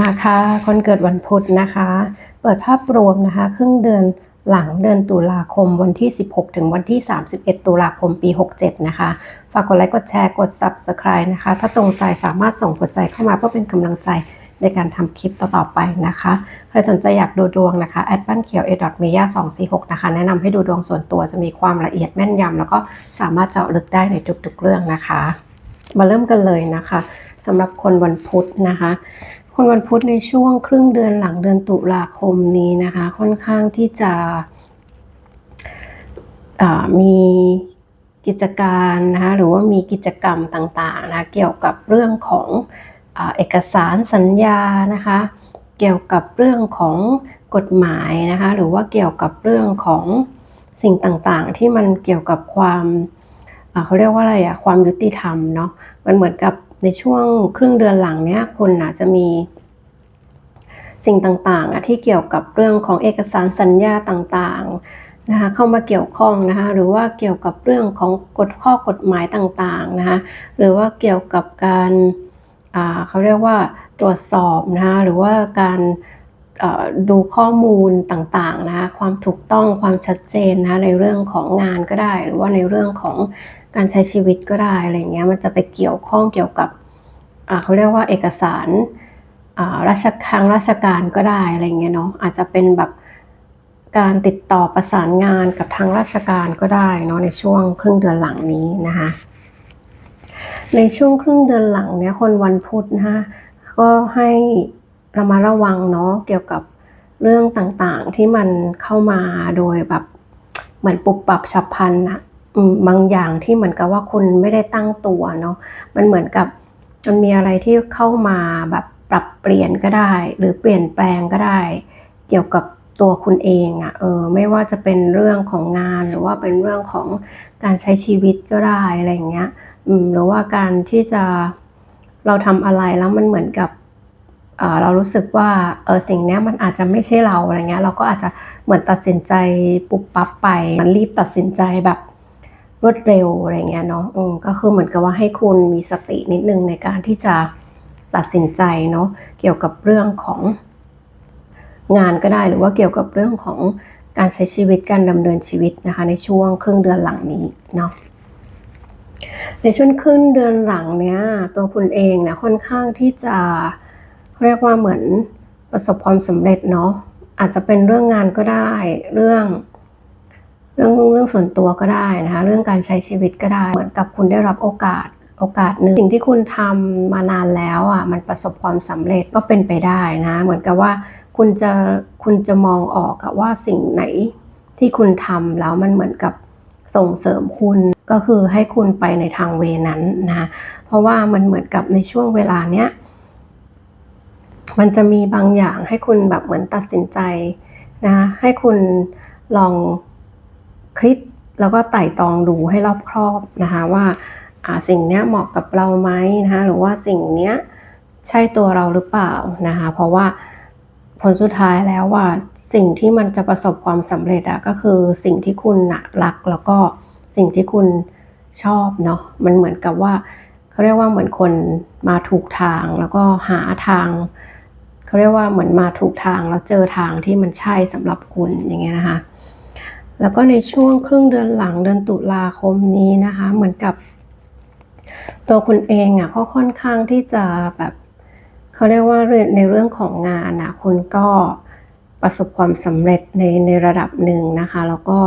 มาค่ะคนเกิดวันพุธนะคะ เปิดภาพรวมนะคะ ครึ่งเดือนหลังเดือนตุลาคมวันที่ 16 ถึงวันที่ 31 ตุลาคมปี 67 นะคะ ฝากกดไลค์กดแชร์กด Subscribe นะคะ ถ้าตรงใจสามารถส่งหัวใจเข้ามาเพื่อเป็นกำลังใจ ในการทำคลิปต่อๆไปนะคะ ใครสนใจอยากดูดวงนะคะแอดบ้านเขียว a m e y a 2 4 6นะคะ แนะนำให้ดูดวงส่วนตัวจะมีความละเอียดแม่นยำแล้วก็สามารถเจาะลึกได้ในทุกๆเรื่องนะคะ มาเริ่มกันเลยนะคะสำหรับคนวันพุธนะคะคนวันพุธในช่วงครึ่งเดือนหลังเดือนตุลาคมนี้นะคะ ค่อนข้างที่จะมีกิจการนะคะหรือว่ามีกิจกรรมต่างๆนะเกี่ยวกับเรื่องของ เอกสารสัญญานะคะ เกี่ยวกับเรื่องของกฎหมายนะคะ หรือว่าเกี่ยวกับเรื่องของสิ่งต่างๆ ที่มันเกี่ยวกับความเขาเรียกว่าอะไรอะความยุติธรรมเนาะมันเหมือนกับในช่วงครึ่งเดือนหลังเนี้ยคุณอาจจะมีสิ่งต่างๆอะที่เกี่ยวกับเรื่องของเอกสารสัญญาต่างๆนะคะเข้ามาเกี่ยวข้องนะคะหรือว่าเกี่ยวกับเรื่องของกฎข้อกฎหมายต่างๆนะคะหรือว่าเกี่ยวกับการ เขาเรียกว่าตรวจสอบนะคะหรือว่าการดูข้อมูลต่างๆนะคะความถูกต้องความชัดเจนนะในเรื่องของงานก็ได้ หรือว่าในเรื่องของการใช้ชีวิตก็ได้อะไรเงี้ยมันจะไปเกี่ยวข้องเกี่ยวกับเขาเรียกว่าเอกสารราชทางราชการก็ได้อะไรเงี้ยเนาะอาจจะเป็นแบบการติดต่อประสานงานกับทางราชการก็ได้เนาะในช่วงครึ่งเดือนหลังนี้นะคะ ในช่วงครึ่งเดือนหลังเนี้ยคนวันพุธนะคะก็ให้ระมัดระวังเนาะเกี่ยวกับเรื่องต่างๆที่มันเข้ามาโดยแบบเหมือนปุบปับฉับพลันอะบางอย่างที่เหมือนกับว่าคุณไม่ได้ตั้งตัวเนาะมันเหมือนกับมันมีอะไรที่เข้ามาแบบปรับเปลี่ยนก็ได้ หรือเปลี่ยนแปลงก็ได้ เกี่ยวกับตัวคุณเองอะ่ะเออไม่ว่าจะเป็นเรื่องของงานหรือว่าเป็นเรื่องของการใช้ชีวิตก็ได้อะไรอย่างเงี้ย หรือว่าการที่จะเราทำอะไรแล้วมันเหมือนกับเรารู้สึกว่าเออสิ่งนี้มันอาจจะไม่ใช่เราอะไรเงี้ย เราก็อาจจะเหมือนตัดสินใจปุบปั๊บไป มันรีบตัดสินใจแบบรวดเร็วอะไรเงี้ยเนาะก็คือเหมือนกับว่าให้คุณมีสตินิดนึงในการที่จะตัดสินใจเนาะเกี่ยวกับเรื่องของงานก็ได้หรือว่าเกี่ยวกับเรื่องของการใช้ชีวิตการดำเนินชีวิตนะคะ ในช่วงครึ่งเดือนหลังนี้เนาะ ในช่วงครึ่งเดือนหลังเนี้ยตัวคุณเองเนี่ยค่อนข้างที่จะเรียกว่าเหมือนประสบความสำเร็จเนาะอาจจะเป็นเรื่องงานก็ได้ เรื่อง เรื่องเรื่องส่วนตัวก็ได้นะคะเรื่องการใช้ชีวิตก็ได้ เหมือนกับคุณได้รับโอกาสโอกาสหนึ่งสิ่งที่คุณทำมานานแล้วอะมันประสบความสำเร็จก็เป็นไปได้นะ เหมือนกับว่าคุณจะคุณจะมองออกว่าสิ่งไหนที่คุณทำแล้วมันเหมือนกับส่งเสริมคุณ ก็คือให้คุณไปในทางเวนั้นนะเพราะว่ามันเหมือนกับในช่วงเวลาเนี้ยมันจะมีบางอย่างให้คุณแบบเหมือนตัดสินใจนะให้คุณลองคิดแล้วก็ไต่ตองดูให้รอบครอบนะคะว่าสิ่งนี้เหมาะกับเราไหมนะคะหรือว่าสิ่งนี้ใช่ตัวเราหรือเปล่านะคะเพราะว่าผลสุดท้ายแล้วว่าสิ่งที่มันจะประสบความสำเร็จอะก็คือสิ่งที่คุณนะรักแล้วก็ สิ่งที่คุณชอบเนาะมันเหมือนกับว่าเขาเรียกว่าเหมือนคนมาถูกทางแล้วก็หาทางเขาเรียกว่าเหมือนมาถูกทางแล้วเจอทางที่มันใช่สำหรับคุณอย่างเงี้ยนะคะ แล้วก็ในช่วงครึ่งเดือนหลังเดือนตุลาคมนี้นะคะ เหมือนกับ ตัวคุณเองอะก็ค่อนข้างที่จะแบบเขาเรียกว่าในเรื่องของงานอะคุณก็ประสบความสำเร็จในในระดับหนึ่งนะคะ แล้วก็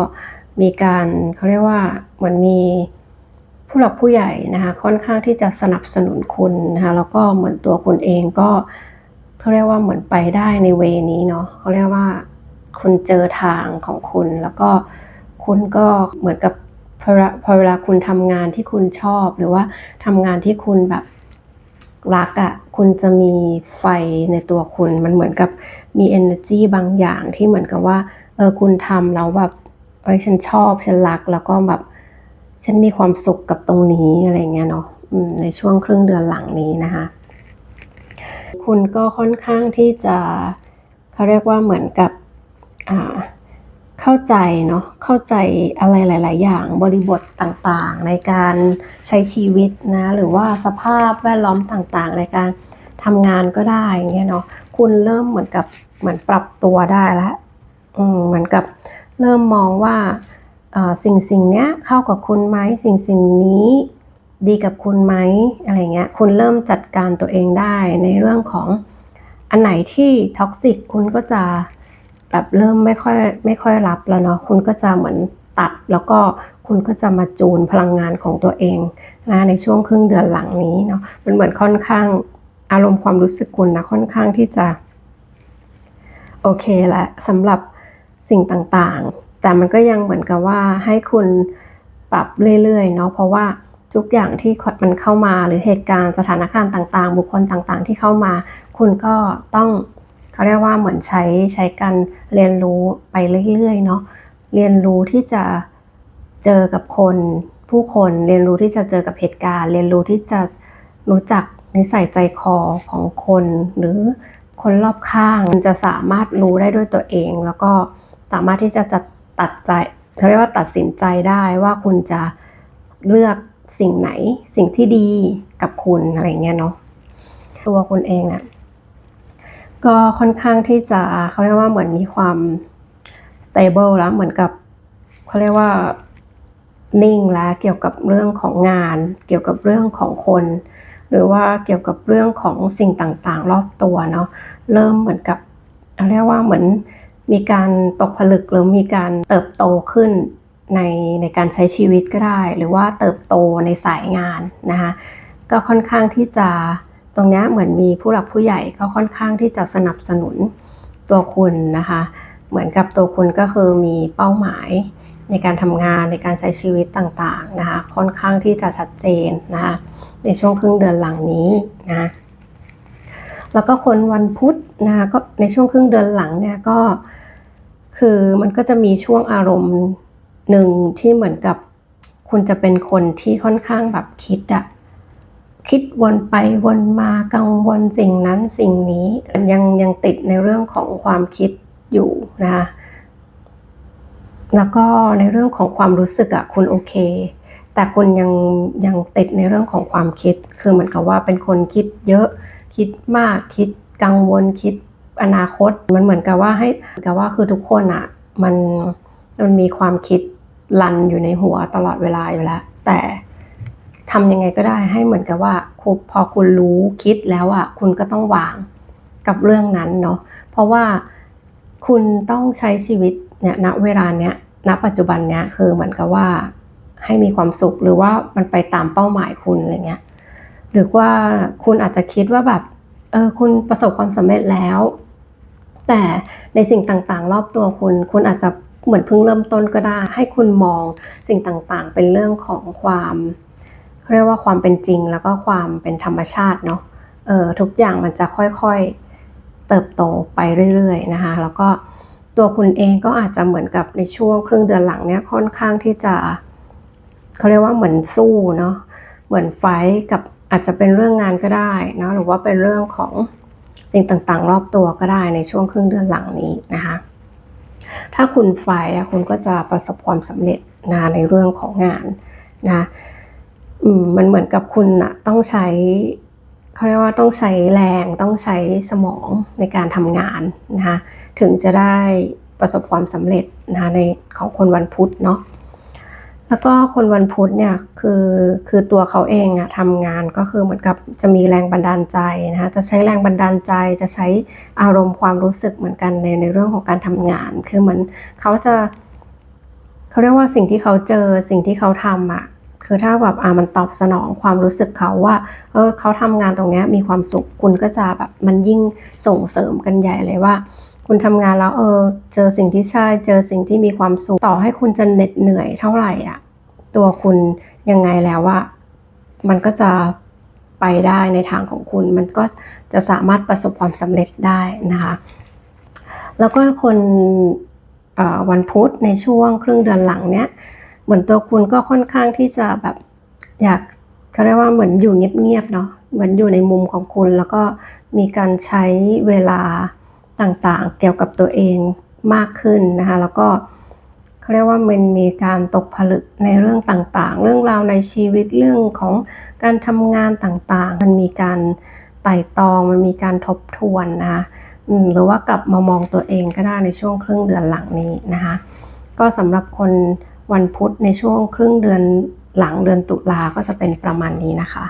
มีการเขาเรียกว่าเหมือนมีผู้หลักผู้ใหญ่นะคะค่อนข้างที่จะสนับสนุนคุณนะคะแล้วก็เหมือนตัวคุณเองก็เขาเรียกว่าเหมือนไปได้ในเวนี้เนาะเขาเรียกว่าคุณเจอทางของคุณ แล้วก็คุณก็เหมือนกับพอพอเวลาคุณทำงานที่คุณชอบ หรือว่าทำงานที่คุณแบบรักอะ่ะคุณจะมีไฟในตัวคุณ มันเหมือนกับมี energy บางอย่างที่เหมือนกับว่าเออคุณทำแล้วแบบ อ้ยฉันชอบฉันรักแล้วก็แบบฉันมีความสุขกับตรงนี้อะไรเงี้ยเนาะในช่วงครึ่งเดือนหลังนี้นะคะ คุณก็ค่อนข้างที่จะเขาเรียกว่าเหมือนกับเข้าใจเนาะเข้าใจอะไรหลาย ๆ อย่างบริบทต่างๆ ในการใช้ชีวิตนะหรือว่าสภาพแวดล้อมต่างๆ ในการทำงานก็ได้อย่างเงี้ยเนาะคุณเริ่มเหมือนกับเหมือนปรับตัวได้แล้วเหมือนกับ เริ่มมองว่าสิ่งสิ่งนี้เข้ากับคุณไหมสิ่งสิ่งนี้ดีกับคุณไหมอะไรเงี้ยคุณเริ่มจัดการตัวเองได้ในเรื่องของอันไหนที่ท็อกซิกคุณก็จะแบบเริ่มไม่ค่อยไม่ค่อยรับแล้วเนาะคุณก็จะเหมือนตัด แล้วก็คุณก็จะมาจูนพลังงานของตัวเองนะในช่วงครึ่งเดือนหลังนี้เนาะมันเหมือนค่อนข้างอารมณ์ความรู้สึกคุณนะค่อนข้างที่จะ โอเคแหละสำหรับ สิ่งต่างๆ แต่มันก็ยังเหมือนกับว่าให้คุณปรับเรื่อยๆเนาะเพราะว่าทุกอย่างที่มันเข้ามาหรือเหตุการณ์สถานการณ์ต่างๆ บุคคลต่างๆ ที่เข้ามา คุณก็ต้องเขาเรียกว่าเหมือนใช้ใช้การเรียนรู้ไปเรื่อยๆเนาะเรียนรู้ที่จะเจอกับคนผู้คนเรียนรู้ที่จะเจอกับเหตุการณ์ เรียนรู้ที่จะรู้จักนิสัยใจคอของคน หรือคนรอบข้างจะสามารถรู้ได้ด้วยตัวเอง แล้วก็ สามารถที่จะจัดตัดใจเขาเรียกว่าตัดสินใจได้ว่าคุณจะเลือกสิ่งไหนสิ่งที่ดีกับคุณอะไรเงี้ยเนาะตัวคุณเองอะ่ะก็ค่อนข้างที่จะเขาเรียกว่าเหมือนมีความ stable แล้วเหมือนกับเขาเรียกว่านิ่งแล้วเกี่ยวกับเรื่องของงาน เกี่ยวกับเรื่องของคน หรือว่าเกี่ยวกับเรื่องของสิ่งต่างๆ รอบตัวเนาะเริ่มเหมือนกับเรียกว่าเหมือน มีการตกผลึกหรือมีการเติบโตขึ้นในในการใช้ชีวิตก็ได้ หรือว่าเติบโตในสายงานนะคะก็ค่อนข้างที่จะตรงนี้เหมือนมีผู้หลักผู้ใหญ่ก็ค่อนข้างที่จะสนับสนุนตัวคุณนะคะ เหมือนกับตัวคุณก็คือมีเป้าหมายในการทำงานในการใช้ชีวิตต่างๆนะคะ ค่อนข้างที่จะชัดเจนนะคะในช่วงครึ่งเดือนหลังนี้นะแล้วก็คนวันพุธนะคะก็ในช่วงครึ่งเดือนหลังเนี่ยก็ คือมันก็จะมีช่วงอารมณ์หนึ่งที่เหมือนกับ คุณจะเป็นคนที่ค่อนข้างแบบคิดอะคิดวนไปวนมากังวลสิ่งนั้นสิ่งนี้ยังยังติดในเรื่องของความคิดอยู่นะคะแล้วก็ในเรื่องของความรู้สึกอะคุณโอเค แต่คุณยังยังติดในเรื่องของความคิด คือเหมือนกับว่าเป็นคนคิดเยอะ คิดมากคิดกังวลคิด อนาคต มันเหมือนกับว่าให้กับว่าคือทุกคนอะมันมันมีความคิดลันอยู่ในหัวตลอดเวลาอยู่แล้ว แต่ทำยังไงก็ได้ให้เหมือนกับว่าพอคุณรู้คิดแล้วอะคุณก็ต้องวางกับเรื่องนั้นเนาะเพราะว่าคุณต้องใช้ชีวิตเนี่ยณเวลาเนี้ยณปัจจุบันเนี้ยคือเหมือนกับว่าให้มีความสุขหรือว่ามันไปตามเป้าหมายคุณอะไรเงี้ยหรือว่าคุณอาจจะคิดว่าแบบเออคุณประสบความสำเร็จแล้ว แต่ในสิ่งต่างๆ รอบตัวคุณ คุณอาจจะเหมือนเพิ่งเริ่มต้นก็ได้ ให้คุณมองสิ่งต่างๆ เป็นเรื่องของความเรียกว่าความเป็นจริง แล้วก็ความเป็นธรรมชาติเนาะเออทุกอย่างมันจะค่อยๆเติบโตไปเรื่อยๆนะคะแล้วก็ตัวคุณเองก็อาจจะเหมือนกับในช่วงครึ่งเดือนหลังเนี้ยค่อนข้างที่จะเขาเรียกว่าเหมือนสู้เนาะเหมือนไฟกับอาจจะเป็นเรื่องงานก็ได้นะหรือว่าเป็นเรื่องของ สิ่งต่างๆ รอบตัวก็ได้ในช่วงครึ่งเดือนหลังนี้นะคะ ถ้าคุณไฟคุณก็จะประสบความสำเร็จนะในเรื่องของงานนะอืมมันเหมือนกับคุณอะต้องใช้เขาเรียกว่าต้องใช้แรงต้องใช้สมองในการทำงานนะคะถึงจะได้ประสบความสำเร็จนะคะในของคนวันพุธเนาะ แล้วก็คนวันพุธเนี่ยคือคือตัวเขาเองอะทำงานก็คือเหมือนกับจะมีแรงบันดาลใจนะคะจะใช้แรงบันดาลใจจะใช้อารมณ์ความรู้สึกเหมือนกันในในเรื่องของการทำงาน คือเหมือนเขาจะเขาเรียกว่าสิ่งที่เขาเจอสิ่งที่เขาทำอะคือถ้าแบบอ่ามันตอบสนองความรู้สึกเขาว่าเออเขาทำงานตรงนี้มีความสุขคุณก็จะแบบมันยิ่งส่งเสริมกันใหญ่เลยว่า คุณทำงานแล้วเออ เจอสิ่งที่ใช่ เจอสิ่งที่มีความสุข ต่อให้คุณจะเหน็ดเหนื่อยเท่าไหร่อะ ตัวคุณยังไงแล้วว่า มันก็จะไปได้ในทางของคุณ มันก็จะสามารถประสบความสำเร็จได้นะคะ แล้วก็คนวันพุธในช่วงครึ่งเดือนหลังเนี้ยเหมือนตัวคุณก็ค่อนข้างที่จะแบบอยากเขาเรียกว่าเหมือนอยู่เงียบๆเนาะเหมือนอยู่ในมุมของคุณ แล้วก็มีการใช้เวลา ต่างๆ เกี่ยวกับตัวเองมากขึ้นนะคะ แล้วก็เขาเรียกว่ามันมีการตกผลึกในเรื่องต่างๆ เรื่องราวในชีวิตเรื่องของการทำงานต่างๆ มันมีการไต่ตอง มันมีการทบทวนนะคะหรือว่ากลับมามองตัวเองก็ได้ในช่วงครึ่งเดือนหลังนี้นะคะ ก็สำหรับคนวันพุธในช่วงครึ่งเดือนหลังเดือนตุลาก็จะเป็นประมาณนี้นะคะ